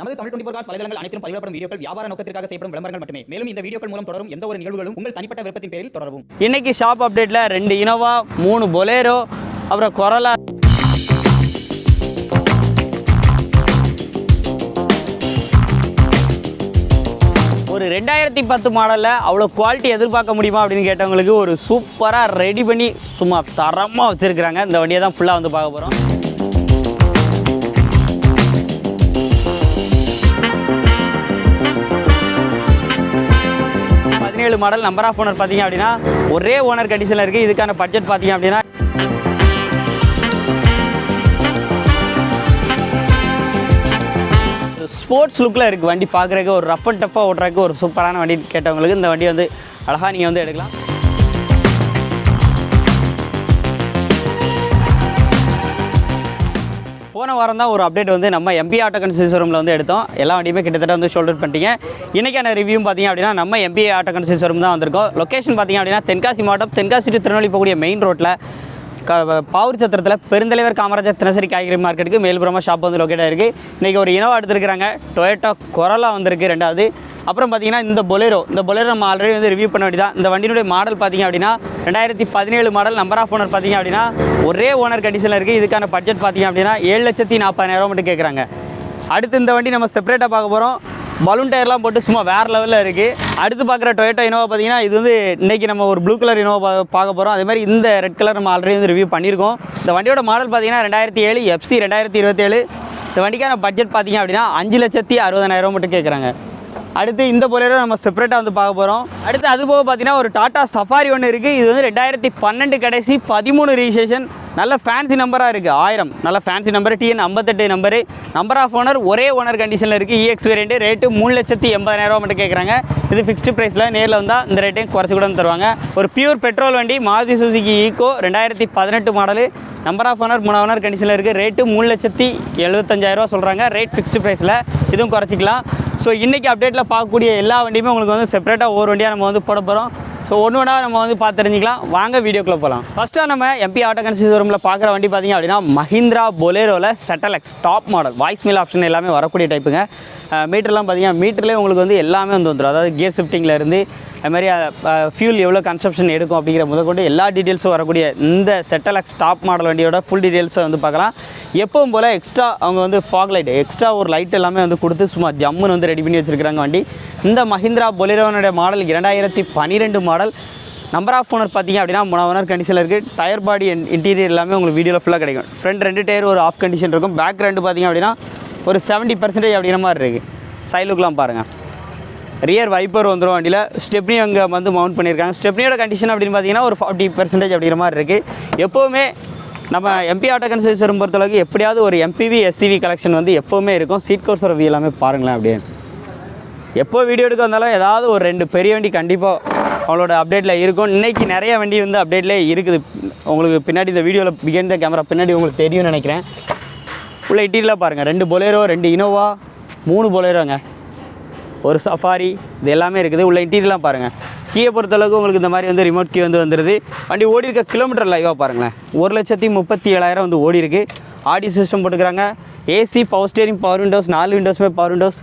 நமது Tamil twenty cos வலைதளங்கள் அனைத்தும் பதிவிடப்படும் வீடியோக்கள் வியாபார நோக்கத்திற்காக செய்யப்படும் விளம்பரங்கள் மட்டுமே. மேலும் இந்த வீடியோக்கள் மூலம் தொடரும் எந்த ஒரு நிகழ்வுகளும் உங்கள் தனிப்பட்ட விருப்பத்தின் பேரில் தொடரவும். இன்னைக்கு ஷாப் அப்டேட்ல ரெண்டு இனோவா மூணு பொலேரோ அப்புறம் கொரலா. ஒரு ரெண்டாயிரத்தி பத்து மாடலில் அவ்வளோ குவாலிட்டி எதிர்பார்க்க முடியுமா அப்படின்னு கேட்டவங்களுக்கு ஒரு சூப்பராக ரெடி பண்ணி சும்மா தரமாக வச்சுருக்குறாங்க. இந்த வண்டியை தான் ஃபுல்லாக வந்து பார்க்க போகிறோம் பதினேழு மாடல் நம்பர் ஆஃப் ஓனர் பார்த்தீங்க அப்படின்னா ஒரே ஓனர் கண்டிஷனில் இருக்குது இதுக்கான பட்ஜெட் பார்த்தீங்க அப்படின்னா ஸ்போர்ட்ஸ் லுக்கில் இருக்குது வண்டி பார்க்குறக்கு ஒரு ரஃப் அண்ட் டஃப்பாக ஓட்டுறதுக்கு ஒரு சூப்பரான வண்டி கேட்டவங்களுக்கு இந்த வண்டி வந்து அழகாக நீங்கள் வந்து எடுக்கலாம். போன வாரம் தான் ஒரு அப்டேட் வந்து நம்ம எம்பி ஆட்டோ கன்சல்ட் ரூமில் வந்து எடுத்தோம். எல்லா வண்டியுமே கிட்டத்தட்ட வந்து ஷோல்டர் பண்ணிட்டீங்க. இன்றைக்கான ரிவ்யூ பார்த்தீங்க அப்படின்னா நம்ம எம்பி ஆட்டோ கன்சல்ட் ரூம் தான் வந்திருக்கோம். லொக்கேஷன் பார்த்தீங்க அப்படின்னா தென்காசி மாவட்டம் தென்காசி டு திருநெல்வேலி போகக்கூடிய மெயின் ரோட்டில் க பாவூர் சத்திரத்தில் பெருந்தலைவர் காமராஜர் தினசரி காய்கறி மார்க்கெட்டுக்கு மேல்புறமாக ஷாப் வந்து லொக்கேட் ஆகிருக்கு இன்றைக்கி ஒரு இனோவா எடுத்துருக்காங்க டொயேட்டோ கொரலா வந்திருக்கு ரெண்டாவது. அப்புறம் பார்த்தீங்கன்னா இந்த பொலேரோ இந்த பொலேரோ நம்ம ஆல்ரெடி வந்து ரிவ்யூ பண்ண வேண்டியதான் இந்த வண்டியினுடைய மாடல் பார்த்தீங்க அப்படின்னா ரெண்டாயிரத்தி பதினேழு மாடல் நம்பர் ஆஃப் ஓனர் பார்த்தீங்க அப்படின்னா ஒரே ஓனர் கண்டிஷனில் இருக்குது இதுக்கான பட்ஜெட் பார்த்தீங்க அப்படின்னா ஏழு லட்சத்தி நாற்பதாயிரம் மட்டும் கேட்குறாங்க அடுத்து இந்த வண்டி நம்ம செப்பரேட்டாக பார்க்க போகிறோம் பலூன் டயர்லாம் போட்டு சும்மா வேறு லெவலில் இருக்குது அடுத்து பார்க்குற டொயேட்டோ இனோவா பார்த்தீங்கன்னா இது வந்து இன்றைக்கி நம்ம ஒரு ப்ளூ கலர் இனோவா பா- பார்க்க போகிறோம் அதே மாதிரி இந்த ரெட் கலர் நம்ம ஆல்ரெடி வந்து ரிவ்யூ பண்ணியிருக்கோம். இந்த வண்டியோட மாடல் பார்த்தீங்கன்னா ரெண்டாயிரத்தி ஏழு எஃப்சி ரெண்டாயிரத்தி இருபத்தேழு. இந்த வண்டிக்கான பட்ஜெட் பார்த்தீங்க அப்படின்னா அஞ்சு லட்சத்தி அறுபதாயிரம் மட்டும் கேட்குறாங்க அடுத்து இந்த பொலேரோ நம்ம செப்பரேட்டாக வந்து பார்க்க போகிறோம் அடுத்து அது போக பார்த்தீங்கன்னா ஒரு டாடா சஃபாரி ஒன்று இருக்குது இது வந்து ரெண்டாயிரத்தி பன்னெண்டு கடைசி பதிமூணு ரிஜிஸ்ட்ரேஷன் நல்ல ஃபேன்சி நம்பராக இருக்குது ஆயிரம். நல்ல ஃபேன்சி நம்பர் டிஎன் ஐம்பத்தெட்டு நம்பரு நம்பர் ஆஃப் ஓனர் ஒரே ஓனர் கண்டிஷனில் இருக்குது இஎக்ஸ் வேரியண்ட் ரேட்டு மூணு லட்சத்தி எண்பதாயிரம் மட்டும் கேட்குறாங்க இது ஃபிக்ஸ்டு ப்ரைஸில் நேரில் வந்தால் இந்த ரேட்டையும் குறைச்சி கூட தருவாங்க ஒரு பியூர் பெட்ரோல் வண்டி மாருதி சுசுகி ஈகோ ரெண்டாயிரத்தி பதினெட்டு மாடலு நம்பர் ஆஃப் ஓனர் மூணு ஓனர் கண்டிஷனில் இருக்குது ரேட்டு மூணு லட்சத்தி எழுபத்தஞ்சாயிரரூவா சொல்கிறாங்க ரேட் ஃபிக்ஸ்டு ப்ரைஸில் இதுவும் குறைச்சிக்கலாம். ஸோ இன்றைக்கி அப்டேட்டில் பார்க்கக்கூடிய எல்லா வண்டியுமே உங்களுக்கு வந்து செப்பரேட்டாக ஒவ்வொரு வண்டியாக நம்ம வந்து போட போகிறோம் ஸோ ஒன்று ஒன்றா நம்ம வந்து பார்த்து தெரிஞ்சிக்கலாம். வாங்க வீடியோக்குள்ளே போகலாம் ஃபஸ்ட்டாக நம்ம எம்பி ஆட்டோ கன்சி ஷோரூமில் பார்க்குற வண்டி பார்த்தீங்க அப்படின்னா மஹிந்திரா பொலேரோவில் செட்டலெக்ஸ் டாப் மாடல் வாய்ஸ் மேல் ஆப்ஷன் எல்லாமே வரக்கூடிய டைப்புங்க மீட்டர்லாம் பார்த்தீங்கன்னா மீட்டர்லேயே உங்களுக்கு வந்து எல்லாமே வந்து வந்துடும் அதாவது கியர் ஷிஃப்டிங்கில் இருந்து அது மாதிரி ஃபியூல் எவ்வளோ கன்சப்ஷன் எடுக்கும் அப்படிங்கிற முதற்கொண்டு எல்லா டீட்டெயில்ஸும் வரக்கூடிய இந்த செட்டலெக்ஸ் டாப் மாடல் வண்டியோட ஃபுல் டீட்டெயில்ஸை வந்து பார்க்கலாம். எப்பவும் போல் எக்ஸ்ட்ரா அவங்க வந்து ஃபாக் லைட் எக்ஸ்ட்ரா ஒரு லைட் எல்லாமே வந்து கொடுத்து சும்மா ஜம்முன்னு வந்து ரெடி பண்ணி வச்சுருக்கிறாங்க வண்டி. இந்த மஹிந்திரா பொலிரோனுடைய மாடல் இரண்டாயிரத்தி பன்னிரெண்டு மாடல் நம்பர் ஆஃப் ஓனர் பார்த்தீங்க அப்படின்னா மூணு ஓனர் கண்டிஷனில் இருக்குது டயர் பாடி இன்டீரியர் எல்லாமே உங்களுக்கு வீடியோவில் ஃபுல்லாக கிடைக்கும். ஃப்ரண்ட் ரெண்டு டயர் ஒரு ஆஃப் கண்டிஷன் இருக்கும். பேக் ரெண்டு பார்த்தீங்க அப்படின்னா ஒரு செவன்ட்டி பர்சன்டேஜ் அப்படிங்கிற மாதிரி இருக்குது சைலுக்கெலாம் பாருங்கள் ரியர் வைப்பர் வந்துடும் வண்டியில். ஸ்டெப்னி அங்கே வந்து மவுண்ட் பண்ணியிருக்காங்க ஸ்டெப்னியோட கண்டிஷன் அப்படின்னு பார்த்தீங்கன்னா ஒரு ஃபார்ட்டி பர்சன்டேஜ் அப்படிங்கிற மாதிரி இருக்குது எப்போவுமே நம்ம எம்பி ஆட்டோ கன்சல்சரும் பொறுத்தளவுக்கு எப்படியாவது ஒரு எம்பிவி எஸ்சிவி கலெக்ஷன் வந்து எப்போவுமே இருக்கும். சீட் கோர்ஸோட வியூ எல்லாமே பாருங்களேன் அப்படியே. எப்போ வீடியோ எடுக்க வந்தாலும் ஏதாவது ஒரு ரெண்டு பெரிய வண்டி கண்டிப்பாக அவங்களோட அப்டேட்டில் இருக்கும். இன்றைக்கி நிறைய வண்டி வந்து அப்டேட்லேயே இருக்குது. உங்களுக்கு பின்னாடி இந்த வீடியோவில் பிகன் த கேமரா பின்னாடி உங்களுக்கு தெரியும்னு நினைக்கிறேன். உள்ள இட்டீரியலாக பாருங்கள் ரெண்டு பொலேரோ ரெண்டு இனோவா மூணு பொலேரோங்க ஒரு சஃபாரி இது எல்லாமே இருக்குது. உள்ள இன்டீரியர்லாம் பாருங்கள் கீயை பொறுத்தளவுக்கு உங்களுக்கு இந்த மாதிரி வந்து ரிமோட் கீ வந்து வந்துடுது வண்டி ஓடி இருக்க கிலோமீட்டர் லைவாக பாருங்களேன். ஒரு லட்சத்தி முப்பத்தி ஏழாயிரம் வந்து ஓடி இருக்குது ஆடி சிஸ்டம் போட்டுக்கிறாங்க AC power steering power windows நாலு விண்டோஸுமே power windows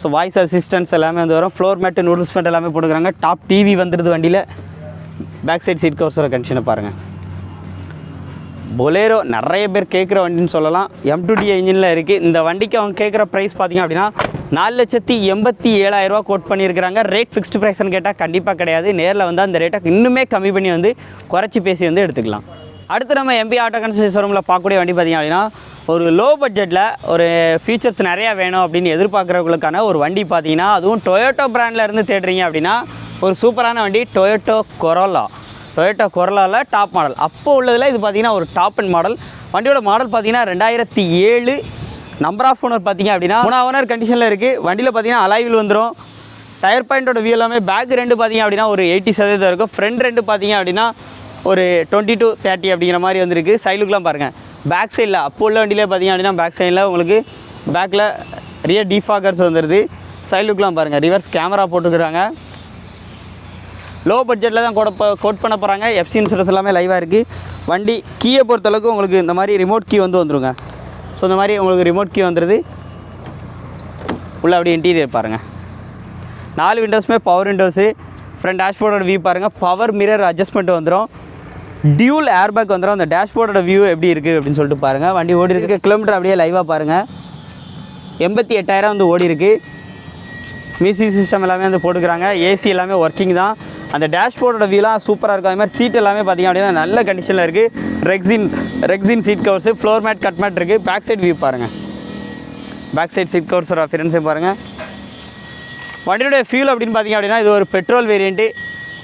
so voice assistance எல்லாமே வந்து வரும். ஃப்ளோர் மேட்டு நூடுல்ஸ் மேட் எல்லாமே போட்டுக்கிறாங்க. டாப் டிவி வந்துடுது வண்டியில். பேக் சைட் சீட் கவர்ஸோட கண்டிஷனை பாருங்கள் பொலேரோ நிறைய பேர் கேட்குற வண்டின்னு சொல்லலாம். எம் டுடி இன்ஜினில் இருக்குது இந்த வண்டிக்கு அவங்க கேட்குற ப்ரைஸ் பார்த்தீங்க அப்படின்னா நாலு லட்சத்தி எண்பத்தி ஏழாயிரரூவா கோட் பண்ணியிருக்கிறாங்க. ரேட் ஃபிக்ஸ்டு ப்ரைஸ்னு கேட்டால் கண்டிப்பாக கிடையாது. நேரில் வந்து அந்த ரேட்டை இன்னுமே கம்மி பண்ணி வந்து குறைச்சி பேசி வந்து எடுத்துக்கலாம். அடுத்து நம்ம எம்பி ஆட்டோ கன்சல்ட் ஷோரூமில் பார்க்கக்கூடிய வண்டி பார்த்தீங்க அப்படின்னா ஒரு லோ பட்ஜெட்டில் ஒரு ஃபீச்சர்ஸ் நிறையா வேணும் அப்படின்னு எதிர்பார்க்குறவங்களுக்கான ஒரு வண்டி பார்த்தீங்கன்னா அதுவும் டொயோட்டோ பிராண்டில் இருந்து தேடுறீங்க அப்படின்னா ஒரு சூப்பரான வண்டி டொயோட்டோ கொரோலா டொயோட்டோ கொரலாவில் டாப் மாடல் அப்போ உள்ளதில் இது பார்த்தீங்கன்னா ஒரு டாப் அண்ட் மாடல் வண்டியோட மாடல் பார்த்தீங்கன்னா ரெண்டாயிரத்தி ஏழு நம்பர் ஆஃப் ஓனர் பார்த்தீங்க அப்படின்னா மூணா ஓனர் கண்டிஷனில் இருக்குது வண்டியில் பார்த்தீங்கன்னா அலைவில் வந்துடும் டயர் பாயிண்டோட வியூ எல்லாமே பேக் ரெண்டு பார்த்தீங்க அப்படின்னா ஒரு எயிட்டி சதவீதம் இருக்கும். ஃப்ரண்ட் ரெண்டு பார்த்தீங்க அப்படின்னா ஒரு டுவெண்ட்டி டு தேர்ட்டி அப்படிங்கிற மாதிரி வந்திருக்கு. சைடுக்குலாம் பாருங்கள் பேக் சைடில் அப்போ உள்ள வண்டியிலே பார்த்தீங்க அப்படின்னா பேக் சைடில் உங்களுக்கு பேக்கில் ரியர் டீஃபாகர்ஸ் வந்துடுது சைடுக்குலாம் பாருங்கள் ரிவர்ஸ் கேமரா போட்டுக்கிறாங்க. லோ பட்ஜெட்டில் தான் கோட் கோட் பண்ண போகிறாங்க எஃப்சி இன்சூரன்ஸ் எல்லாமே லைவாக இருக்குது வண்டி கீயை பொறுத்தளவுக்கு உங்களுக்கு இந்த மாதிரி ரிமோட் கீ வந்து வந்துருங்க. ஸோ இந்த மாதிரி உங்களுக்கு ரிமோட் கீ வந்துடுது உள்ளே அப்படியே இன்டீரியர் பாருங்கள் நாலு விண்டோஸுமே பவர் விண்டோஸு ஃப்ரண்ட் டேஷ்போர்டோட வியூ பாருங்கள் பவர் மிரர் அட்ஜஸ்ட்மெண்ட் வந்துடும் டியூல் ஏர்பேக் வந்துடும் அந்த டேஷ்போர்டோட வியூ எப்படி இருக்குது அப்படின்னு சொல்லிட்டு பாருங்கள் வண்டி ஓடி இருக்கு. கிலோமீட்டர் அப்படியே லைவாக பாருங்கள் எண்பத்தி எட்டாயிரம் வந்து ஓடி இருக்குது மியூசிக் சிஸ்டம் எல்லாமே வந்து போட்டுக்கிறாங்க. ஏசி எல்லாமே ஒர்க்கிங் தான். அந்த டேஷ்போர்டோட வியூலாம் சூப்பராக இருக்கும். அது மாதிரி சீட் எல்லாமே பார்த்திங்க அப்படின்னா நல்ல கண்டிஷனில் இருக்குது rexine rexine seat covers floor mat cut mat இருக்குது பேக் சைட் வியூ பாருங்கள் பேக் சைட் சீட் கவர்ஸோட அஃபிரன்ஸே பாருங்கள் வண்டியோடைய ஃபியூல் அப்படின்னு பார்த்தீங்க அப்படின்னா இது ஒரு பெட்ரோல் வேரியண்ட்டு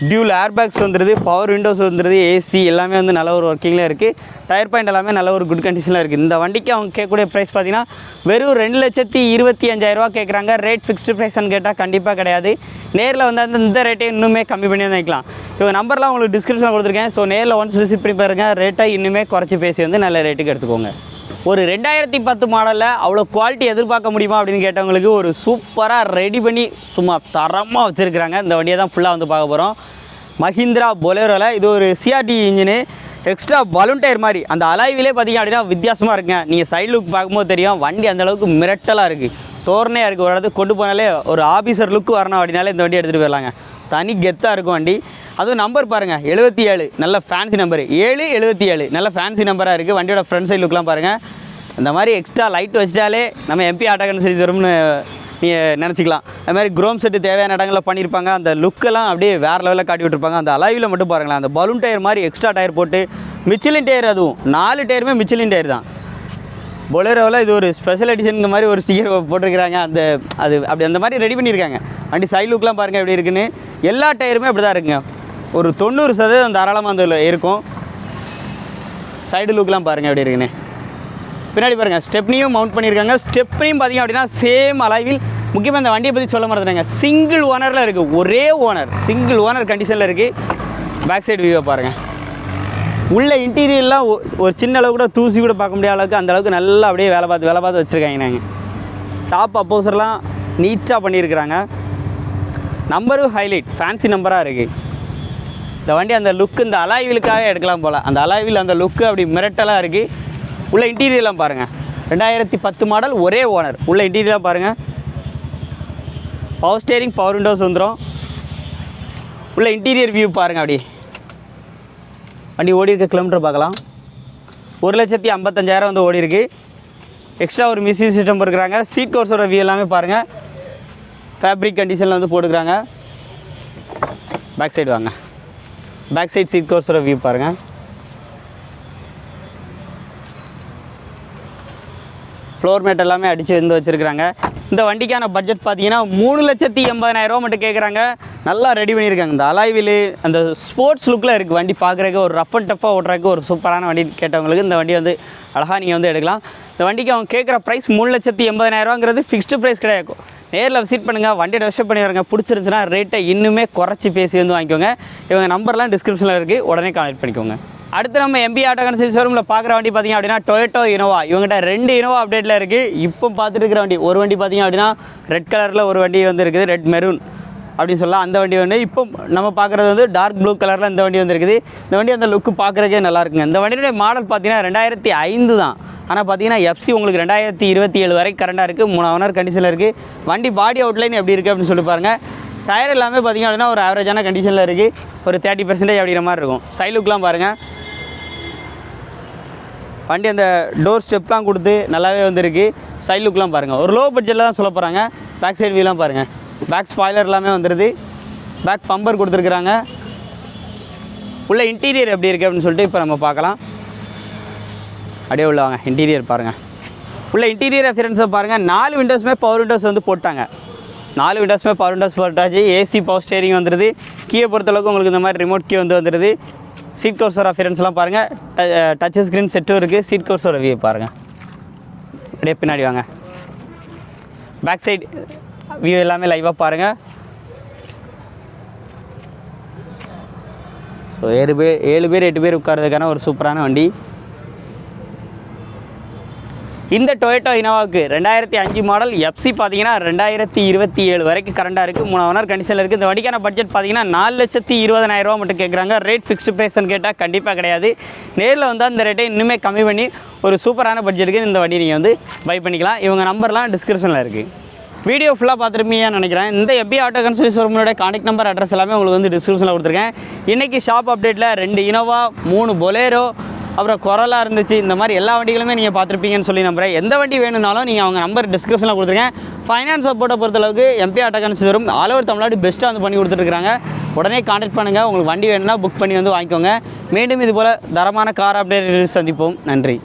டியூல் ஏர்பேக்ஸ் வந்துருது பவர் விண்டோஸ் வந்துருது ஏசி எல்லாமே வந்து நல்ல ஒரு ஒர்க்கிங்கில் இருக்குது டயர் பாயிண்ட் எல்லாமே நல்ல ஒரு குட் கண்டிஷனில் இருக்குது இந்த வண்டிக்கு அவங்க கேட்கக்கூடிய ப்ரைஸ் பார்த்தீங்கன்னா வெறும் ரெண்டு லட்சத்தி இருபத்தி அஞ்சாயிரரூவா கேட்குறாங்க. ரேட் ஃபிக்ஸ்டு ப்ரைஸ்னு கேட்டால் கண்டிப்பாக கிடையாது. நேரில் வந்து அந்த இந்த ரேட்டை இன்னுமே கம்மி பண்ணி வந்து வைக்கலாம் இவங்க நம்பர்லாம் உங்களுக்கு டிஸ்கிரிப்ஷனில் கொடுத்துருக்கேன். ஸோ நேரில் ஒன்ஸ் விசிட் பண்ணி பாருங்கள் ரேட்டை இன்னுமே குறைச்சி பேசி வந்து நல்ல ரேட்டுக்கு எடுத்துக்கோங்க. ஒரு ரெண்டாயிரத்தி பத்து மாடலில் அவ்வளோ குவாலிட்டி எதிர்பார்க்க முடியுமா அப்படின்னு கேட்டவங்களுக்கு ஒரு சூப்பராக ரெடி பண்ணி சும்மா தரமாக வச்சுருக்குறாங்க. இந்த வண்டியை தான் ஃபுல்லாக வந்து பார்க்க போகிறோம் மஹிந்திரா பொலேரோவில் இது ஒரு CRD engine extra balloon tyre மாதிரி. அந்த அலாய்விலே பார்த்தீங்க அப்படின்னா வித்தியாசமாக இருக்குங்க. நீங்கள் சைடு லுக் பார்க்கும்போது தெரியும் வண்டி அந்தளவுக்கு மிரட்டலாக இருக்குது தோரணையாக இருக்குது ஒரு இடத்துக்கு கொண்டு போனாலே ஒரு ஆஃபீஸர் லுக்கு வரணும் அப்படின்னாலே இந்த வண்டி எடுத்துகிட்டு போயிடலாங்க. தனி கெத்தாக இருக்கும் வண்டி. அதுவும் நம்பர் பாருங்கள் எழுபத்தி ஏழு. நல்ல ஃபேன்சி நம்பர் ஏழு எழுபத்தி ஏழு. நல்ல ஃபேன்சி நம்பராக இருக்குது வண்டியோட ஃப்ரண்ட் சைடு லுக்லாம் பாருங்கள் இந்த மாதிரி எக்ஸ்ட்ரா லைட் வச்சிட்டாலே நம்ம எம்பி ஆட்டோக்கன் சரி தரும்னு நீங்கள் நினச்சிக்கலாம். அது மாதிரி குரோம் செட்டு தேவையான இடங்களில் பண்ணியிருப்பாங்க அந்த லுக்கெல்லாம் அப்படியே வேறு லெவலில் காட்டி விட்டுருப்பாங்க. அந்த அலைவில் மட்டும் பாருங்களேன். அந்த பலூன் டயர் மாதிரி எக்ஸ்ட்ரா டயர் போட்டு மிச்சிலின் டயர் அதுவும். நாலு டயருமே மிச்சிலின் டயர் தான். பொலேரோவில் இது ஒரு ஸ்பெஷல் எடிஷனுங்க மாதிரி ஒரு ஸ்டிக்கர் போட்டிருக்கிறாங்க. அந்த அது அப்படி அந்த மாதிரி ரெடி பண்ணியிருக்காங்க. வண்டி சைட் லுக்லாம் பாருங்கள் எப்படி இருக்குன்னு. எல்லா டயருமே அப்படி தான் இருக்குங்க. ஒரு தொண்ணூறு சதவீதம் தாராளமாக அந்த இருக்கும். சைடு லுக்லாம் பாருங்கள் எப்படி இருக்குன்னு. பின்னாடி பாருங்கள் ஸ்டெப்னியும் மவுண்ட் பண்ணியிருக்காங்க. ஸ்டெப்னியும் பார்த்தீங்க அப்படின்னா சேம் அளவில். முக்கியமாக இந்த வண்டியை பற்றி சொல்ல மறந்துட்டாங்க. சிங்கிள் ஓனரில் இருக்குது ஒரே ஓனர் சிங்கிள் ஓனர் கண்டிஷனில் இருக்குது பேக் சைடு வியூவை பாருங்கள் உள்ள இன்டீரியர்லாம் ஒ- ஒரு சின்ன அளவு கூட தூசி கூட பார்க்க முடியாத அளவுக்கு அந்த அளவுக்கு நல்லா அப்படியே வேலை பார்த்து வேலை பார்த்து வச்சுருக்காங்க நாங்கள் டாப் அப்போசர்லாம் நீட்டாக பண்ணியிருக்கிறாங்க. நம்பரும் ஹைலைட் ஃபேன்சி நம்பராக இருக்குது இந்த வண்டி அந்த லுக்கு இந்த அலாய்விலுக்காக எடுக்கலாம் போல். அந்த அலாய்வில் அந்த லுக்கு அப்படி மிரட்டலாக இருக்குது உள்ள இன்டீரியர்லாம் பாருங்கள் ரெண்டாயிரத்தி பத்து மாடல் ஒரே ஓனர் உள்ள இன்டீரியர்லாம் பாருங்கள் பவர் ஸ்டேரிங் பவர் விண்டோஸ் வந்துடும் உள்ள இன்டீரியர் வியூ பாருங்கள் அப்படி. வண்டி ஓடி இருக்க கிலோமீட்டர் பார்க்கலாம். ஒரு லட்சத்தி ஐம்பத்தஞ்சாயிரம் வந்து ஓடி இருக்கு. எக்ஸ்ட்ரா ஒரு மியூசிக் சிஸ்டம் இருக்கிறாங்க சீட் கோர்ஸோட வியூ எல்லாமே பாருங்கள் ஃபேப்ரிக் கண்டிஷனில் வந்து போட்டுக்கிறாங்க. பேக் சைடு வாங்க. பேக் சைட் சீட் கோர்ஸோட வியூ பாருங்கள் ஃப்ளோர் மேட் எல்லாமே அடித்து வந்து வச்சுருக்கிறாங்க. இந்த வண்டிக்கான பட்ஜெட் பார்த்தீங்கன்னா மூணு லட்சத்தி எண்பதாயிரரூவா மட்டும் கேட்குறாங்க நல்லா ரெடி பண்ணியிருக்காங்க இந்த அலாய்வில் அந்த ஸ்போர்ட்ஸ் லுக்கில் இருக்குது வண்டி பார்க்குறக்கு ஒரு ரஃப் அண்ட் டஃப்பாக ஓட்டுறக்கு ஒரு சூப்பரான வண்டி கேட்டவங்களுக்கு இந்த வண்டி வந்து அழகாக நீங்கள் வந்து எடுக்கலாம். இந்த வண்டிக்கு அவங்க கேட்குற ப்ரைஸ் மூணு லட்சத்தி எண்பதாயிரரூவாங்கிறது ஃபிக்ஸ்டு ப்ரைஸ் கிடையாது. நேரில் விசிட் பண்ணுங்கள் வண்டியை டெஸ்ட் பண்ணி வரங்க. பிடிச்சிருந்துச்சுன்னா ரேட்டை இன்னுமே குறைச்சி பேசி வந்து வாங்கிக்கோங்க. இவங்க நம்பர்லாம் டிஸ்கிரிப்ஷனில் இருக்குது உடனே கான்டெக்ட் பண்ணிக்கோங்க. அடுத்து நம்ம எம்பி ஆட்டோ கன்சல் ஷோரூமில் பார்க்குற வண்டி பார்த்தீங்க அப்படின்னா டொயட்டோ இனோவா இவங்ககிட்ட ரெண்டு இனோவா அப்டேட்டில் இருக்குது இப்போ பார்த்துட்டு இருக்கிற வண்டி. ஒரு வண்டி பார்த்தீங்க அப்படின்னா ரெட் கலரில் ஒரு வண்டி வந்து இருக்குது. ரெட் மெரூன் அப்படின்னு சொல்லலாம். அந்த வண்டி வந்து இப்போ நம்ம பார்க்குறது வந்து டார்க் ப்ளூ கலரில் இந்த வண்டி வந்துருக்குது. இந்த வண்டி அந்த லுக்கு பார்க்குறதுக்கே நல்லா இருக்குங்க. இந்த வண்டியுடைய மாடல் பார்த்தீங்கன்னா ரெண்டாயிரத்தி ஐந்து தான். ஆனால் பார்த்தீங்கன்னா எஃப்சி உங்களுக்கு ரெண்டாயிரத்தி இருபத்தி ஏழு வரைக்கும் கரண்டாக இருக்குது மூணு ஹவர் கண்டிஷனில் இருக்குது வண்டி பாடி அவுட்லைன் எப்படி இருக்குது அப்படின்னு சொல்லி பாருங்கள் டயர் எல்லாமே பார்த்தீங்க அப்படின்னா ஒரு ஆவரேஜான கண்டிஷனில் இருக்குது ஒரு தேர்ட்டி பர்சன்டேஜ் அப்படிங்கிற மாதிரி இருக்கும். சைட் லுக்லாம் பாருங்கள் வண்டி அந்த டோர் ஸ்டெப்லாம் கொடுத்து நல்லாவே வந்திருக்கு. சைடு லுக்லாம் பாருங்கள் ஒரு லோ பட்ஜெட்டில் தான் சொல்ல போகிறாங்க பேக் சைடு வியூலாம் பாருங்கள் பேக் ஸ்பாய்லர் எல்லாமே வந்துடுது பேக் பம்பர் கொடுத்துருக்குறாங்க. உள்ள இன்டீரியர் எப்படி இருக்குது அப்படின்னு சொல்லிட்டு இப்போ நம்ம பார்க்கலாம். அப்படியே உள்ள வாங்க இன்டீரியர் பாருங்கள் உள்ள இன்டீரியர் அஃபியரன்ஸை பாருங்கள் நாலு விண்டோஸுமே பவர் விண்டோஸ் வந்து போட்டாங்க. நாலு விண்டோஸுமே பவர் விண்டோஸ் போட்டாச்சு. ஏசி பவர் ஸ்டேரிங் வந்துடுது கீயை பொறுத்தளவுக்கு உங்களுக்கு இந்த மாதிரி ரிமோட் கீ வந்து வந்துடுது சீட் கோர்ஸோட அஃபியரன்ஸ்லாம் பாருங்கள் டச் ஸ்க்ரீன் செட்டும் இருக்குது சீட் கோர்ஸோட வியூ பாருங்கள் அப்படியே பின்னாடி வாங்க. பேக் சைடு வியூ எல்லாமே லைவாக பாருங்கள் ஸோ ஏழு பேர் ஏழு பேர் எட்டு பேர் உட்கார்றதுக்கான ஒரு சூப்பரான வண்டி. இந்த டொயேட்டோ இனோவாவுக்கு ரெண்டாயிரத்தி அஞ்சு மாடல் எஃப்சி பார்த்தீங்கன்னா ரெண்டாயிரத்தி இருபத்தி ஏழு வரைக்கும் கரண்டாக இருக்குது மூணு ஓனர் கண்டிஷனில் இருக்குது இந்த வண்டிக்கான பட்ஜெட் பார்த்தீங்கன்னா நாலு லட்சத்தி இருபதனாயிரரூவா மட்டும் கேட்குறாங்க ரேட் ஃபிக்ஸ்டு ப்ரைஸ்னு கேட்டால் கண்டிப்பாக கிடையாது. நேரில் வந்தால் இந்த ரேட்டை இன்னுமே கம்மி பண்ணி ஒரு சூப்பரான பட்ஜெட்டுக்கு இந்த வண்டி நீங்கள் வந்து பை பண்ணிக்கலாம். இவங்க நம்பர்லாம் டிஸ்கிரிப்ஷனில் இருக்குது வீடியோ ஃபுல்லாக பார்த்துருப்பீங்கன்னு நினைக்கிறேன். இந்த எம்பி ஆட்டோ கன்சல்டி ஷோரூமோட கான்டாக்ட் நம்பர் அட்ரஸ் எல்லாமே உங்களுக்கு வந்து டிஸ்கிரிப்ஷனில் கொடுத்துருக்கேன். இன்றைக்கி ஷாப் அப்டேட்டில் ரெண்டு இனோவா மூணு பொலேரோ அப்புறம் குரலாக இருந்துச்சு. இந்த மாதிரி எல்லா வண்டிகளுமே நீங்கள் பார்த்துருப்பீங்கன்னு சொல்லி நம்புறேன். எந்த வண்டி வேணும்னாலும் நீங்கள் அவங்க நம்பர் டிஸ்கிரிப்ஷனில் கொடுத்துருக்கேன். ஃபைனான்ஸ் சப்போர்ட்டை பொறுத்தளவுக்கு MP auto consultancy all over Tamil Nadu பெஸ்ட்டாக வந்து பண்ணி கொடுத்துருக்காங்க உடனே கான்டாக்ட் பண்ணுங்கள் உங்களுக்கு வண்டி வேணும்னா புக் பண்ணி வந்து வாங்கிக்கோங்க. மீண்டும் இது போல் தரமான கார் அப்டேட் சந்திப்போம். நன்றி.